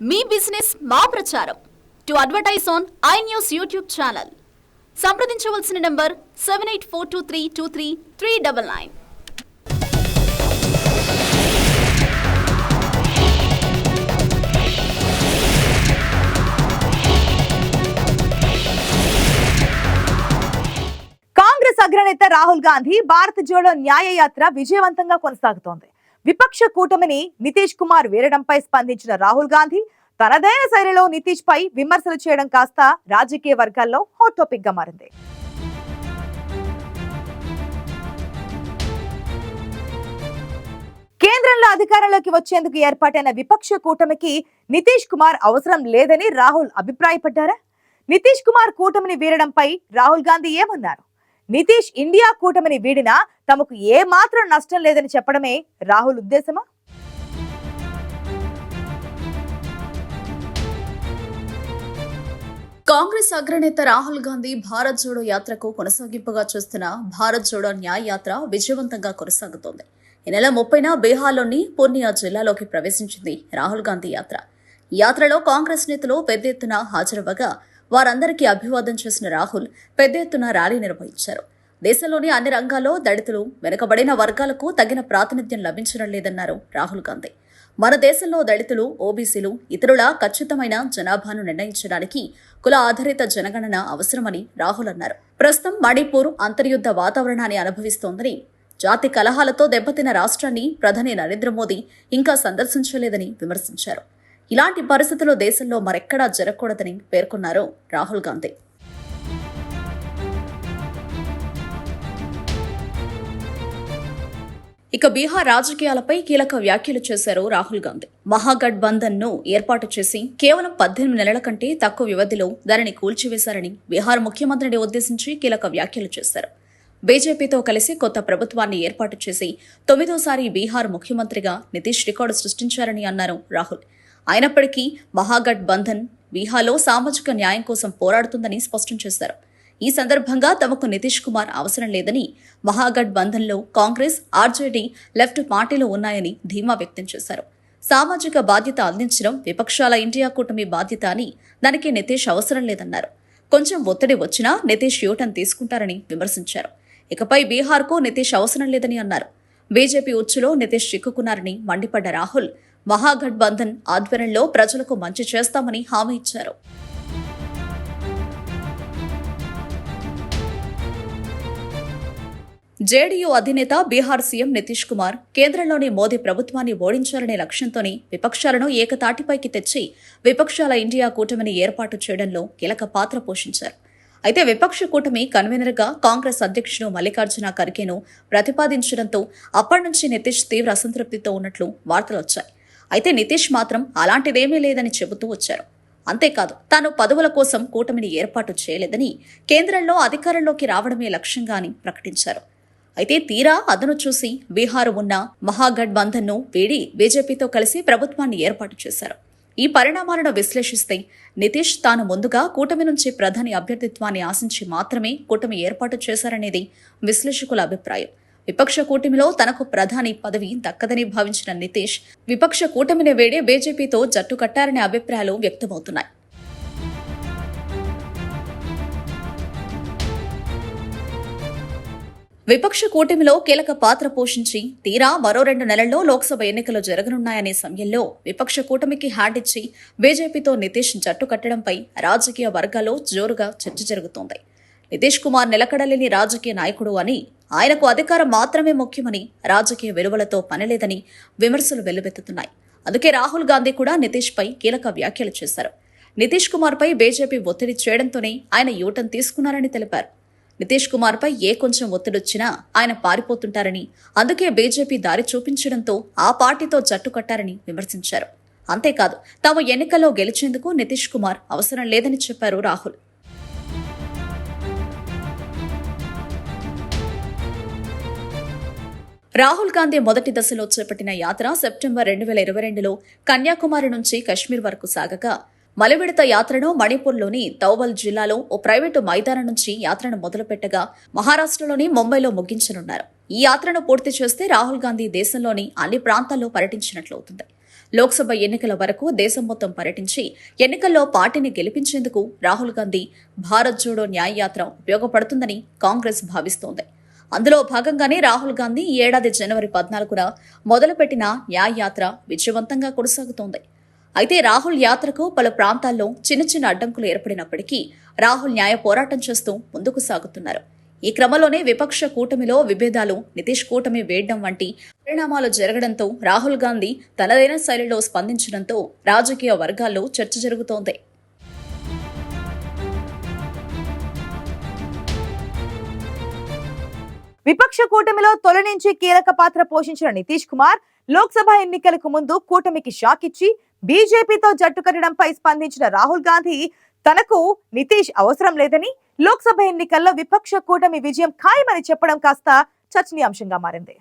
మీ business మా ప్రచారం. To advertise on I news YouTube channel. సంప్రదించవలసిన number seven eight four two three two three three double nine. Congress అగ్రనేత రాహుల్ గాంధీ భారత్ జోడో న్యాయ యాత్ర విజయవంతంగా కొనసాగుతోంది. విపక్ష కూటమిని నితీష్ కుమార్ వీరడంపై స్పందించిన రాహుల్ గాంధీ తనదైన శైలిలో నితీష్ పై విమర్శలు చేయడం కాస్త రాజకీయ వర్గాల్లో హాట్ టాపిక్గా మారింది. కేంద్రంలో అధికారంలోకి వచ్చేందుకు ఏర్పాటైన విపక్ష కూటమికి నితీష్ కుమార్ అవసరం లేదని రాహుల్ అభిప్రాయపడ్డారా? నితీష్ కుమార్ కూటమిని వీరడంపై రాహుల్ గాంధీ ఏమన్నారు? నితీష్ ఇండియా కూటమిని వీడినా తమకు ఏ మాత్రం నష్టం లేదని చెప్పడమే రాహుల్ ఉద్దేశమా? కాంగ్రెస్ అగ్రనేత రాహుల్ గాంధీ భారత్ జోడో యాత్రకు కొనసాగింపుగా చూస్తున్న భారత్ జోడో న్యాయ యాత్ర విజయవంతంగా కొనసాగుతోంది. ఈ నెల ముప్పైన బీహార్లోని పూర్ణియా జిల్లాలోకి ప్రవేశించింది రాహుల్ గాంధీ యాత్ర. ఈ యాత్రలో కాంగ్రెస్ నేతలు పెద్ద ఎత్తున హాజరవ్వగా వారందరికీ అభివాదం చేసిన రాహుల్ పెద్ద ఎత్తున ర్యాలీ నిర్వహించారు. దేశంలోని అన్ని రంగాల్లో దళితులు వెనుకబడిన వర్గాలకు తగిన ప్రాతినిధ్యం లభించడం లేదన్నారు రాహుల్ గాంధీ. మన దేశంలో దళితులు ఓబీసీలు ఇతరుల ఖచ్చితమైన జనాభాను నిర్ణయించడానికి కుల ఆధారిత జనగణన అవసరమని రాహుల్ అన్నారు. ప్రస్తుతం మణిపూర్ అంతర్యుద్ధ వాతావరణాన్ని అనుభవిస్తోందని జాతి కలహాలతో దెబ్బతిన్న రాష్ట్రాన్ని ప్రధాని నరేంద్ర మోదీ ఇంకా సందర్శించలేదని విమర్శించారు. ఇలాంటి పరిస్థితులు దేశంలో మరెక్కడా జరగకూడదని పేర్కొన్నారు రాహుల్ గాంధీ. ఇక బీహార్ రాజకీయాలపై కీలక వ్యాఖ్యలు చేశారు రాహుల్ గాంధీ. మహాగఠబంధన్ను ఏర్పాటు చేసి కేవలం పద్దెనిమిది నెలల కంటే తక్కువ వ్యవధిలో దానిని కూల్చివేశారని బీహార్ ముఖ్యమంత్రిని ఉద్దేశించి కీలక వ్యాఖ్యలు చేశారు. బీజేపీతో కలిసి కొత్త ప్రభుత్వాన్ని ఏర్పాటు చేసి తొమ్మిదోసారి బీహార్ ముఖ్యమంత్రిగా నితీష్ రికార్డు సృష్టించారని అన్నారు రాహుల్. అయినప్పటికీ మహాగఠబంధన్ బీహార్లో సామాజిక న్యాయం కోసం పోరాడుతుందని స్పష్టం చేశారు. ఈ సందర్భంగా తమకు నితీష్ కుమార్ అవసరం లేదని మహాగఠబంధన్లో కాంగ్రెస్ ఆర్జేడీ లెఫ్ట్ పార్టీలు ఉన్నాయని ధీమా వ్యక్తం చేశారు. సామాజిక బాధ్యత అందించడం విపక్షాల ఇండియా కూటమి బాధ్యత అని దానికి నితీష్ అవసరం లేదన్నారు. కొంచెం ఒత్తిడి వచ్చినా నితీష్ యూటర్న్ తీసుకుంటారని విమర్శించారు. ఇకపై బీహార్కు నితీష్ అవసరం లేదని అన్నారు. బీజేపీ ఉచ్చులో నితీష్ చిక్కుకున్నారని మండిపడ్డ రాహుల్ మహాగఠబంధన్ ఆధ్వర్యంలో ప్రజలకు మంచి చేస్తామని హామీ ఇచ్చారు. జేడీయూ అధినేత బీహార్ సీఎం నితీష్ కుమార్ కేంద్రంలోని మోదీ ప్రభుత్వాన్ని ఓడించాలనే లక్ష్యంతోనే విపక్షాలను ఏకతాటిపైకి తెచ్చి విపక్షాల ఇండియా కూటమిని ఏర్పాటు చేయడంలో కీలక పాత్ర పోషించారు. అయితే విపక్ష కూటమి కన్వీనర్గా కాంగ్రెస్ అధ్యక్షుడు మల్లికార్జున ఖర్గేను ప్రతిపాదించడంతో అప్పటి నుంచి నితీష్ తీవ్ర అసంతృప్తితో ఉన్నట్లు వార్తలు వచ్చాయి అయితే నితీష్ మాత్రం అలాంటిదేమీ లేదని చెబుతూ వచ్చారు. అంతేకాదు తాను పదవుల కోసం కూటమిని ఏర్పాటు చేయలేదని కేంద్రంలో అధికారంలోకి రావడమే లక్ష్యంగా అని ప్రకటించారు. అయితే తీరా అదను చూసి బీహార్ ఉన్న మహాగఠ్ వీడి బీజేపీతో కలిసి ప్రభుత్వాన్ని ఏర్పాటు చేశారు. ఈ పరిణామాలను విశ్లేషిస్తే నితీష్ తాను ముందుగా కూటమి నుంచి ప్రధాని అభ్యర్థిత్వాన్ని ఆశించి మాత్రమే కూటమి ఏర్పాటు చేశారనేది విశ్లేషకుల అభిప్రాయం. విపక్ష కూటమిలో తనకు ప్రధాని పదవి దక్కదని భావించిన నితీష్ విపక్ష కూటమిని వేడే బీజేపీతో జట్టు కట్టారనే అభిప్రాయాలు వ్యక్తమవుతున్నాయి. విపక్ష కూటమిలో కీలక పాత్ర పోషించి తీరా మరో రెండు నెలల్లో లోక్సభ ఎన్నికలు జరగనున్నాయనే సమయంలో విపక్ష కూటమికి హ్యాండ్ ఇచ్చి బీజేపీతో నితీష్ జట్టు కట్టడంపై రాజకీయ వర్గాల్లో జోరుగా చర్చ జరుగుతోంది. నితీష్ కుమార్ నిలకడలేని రాజకీయ నాయకుడు అని ఆయనకు అధికారం మాత్రమే ముఖ్యమని రాజకీయ విలువలతో పనిలేదని విమర్శలు వెల్లువెత్తుతున్నాయి. అందుకే రాహుల్ గాంధీ కూడా నితీష్ పై కీలక వ్యాఖ్యలు చేశారు. నితీష్ కుమార్ పై బీజేపీ ఒత్తిడి చేయడంతోనే ఆయన యూటర్న్ తీసుకున్నారని తెలిపారు. నితీష్ కుమార్ పై ఏ కొంచెం ఒత్తిడొచ్చినా ఆయన పారిపోతుంటారని అందుకే బీజేపీ దారి చూపించడంతో ఆ పార్టీతో జట్టు కట్టారని విమర్శించారు. అంతేకాదు తాము ఎన్నికల్లో గెలిచేందుకు నితీష్ కుమార్ అవసరం లేదని చెప్పారు రాహుల్. రాహుల్ గాంధీ మొదటి దశలో చేపట్టిన యాత్ర సెప్టెంబర్ రెండు వేల ఇరవై రెండులో కన్యాకుమారి నుంచి కశ్మీర్ వరకు సాగగా. మలివిడత యాత్రను మణిపూర్లోని తౌబల్ జిల్లాలో ఓ ప్రైవేటు మైదానం నుంచి యాత్రను మొదలుపెట్టగా మహారాష్ట్రలోని ముంబైలో ముగించనున్నారు. ఈ యాత్రను పూర్తి చేస్తే రాహుల్ గాంధీ దేశంలోని అన్ని ప్రాంతాల్లో పర్యటించినట్లవుతుంది లోక్సభ ఎన్నికల వరకు దేశం మొత్తం పర్యటించి ఎన్నికల్లో పార్టీని గెలిపించేందుకు రాహుల్ గాంధీ భారత్ జోడో న్యాయ యాత్ర ఉపయోగపడుతుందని కాంగ్రెస్ భావిస్తోంది. అందులో భాగంగానే రాహుల్ గాంధీ ఈ ఏడాది జనవరి పద్నాలుగున మొదలుపెట్టిన న్యాయ యాత్ర విజయవంతంగా కొనసాగుతోంది. అయితే రాహుల్ యాత్రకు పలు ప్రాంతాల్లో చిన్న చిన్న అడ్డంకులు ఏర్పడినప్పటికీ రాహుల్ న్యాయ పోరాటం చేస్తూ ముందుకు సాగుతున్నారు. ఈ క్రమంలోనే విపక్ష కూటమిలో విభేదాలు నితీష్ కూటమి వేయడం వంటి పరిణామాలు జరగడంతో రాహుల్ గాంధీ తనదైన శైలిలో స్పందించడంతో రాజకీయ వర్గాల్లో చర్చ జరుగుతోంది. విపక్ష కూటమిలో తొలి నుంచి కీలక పాత్ర పోషించిన నితీష్ కుమార్ లోక్సభ ఎన్నికలకు ముందు కూటమికి షాక్ ఇచ్చి బీజేపీతో జట్టు కట్టడంపై స్పందించిన రాహుల్ గాంధీ తనకు నితీష్ అవసరం లేదని లోక్సభ ఎన్నికల్లో విపక్ష కూటమి విజయం ఖాయమని చెప్పడం కాస్త చర్చనీయాంశంగా మారింది.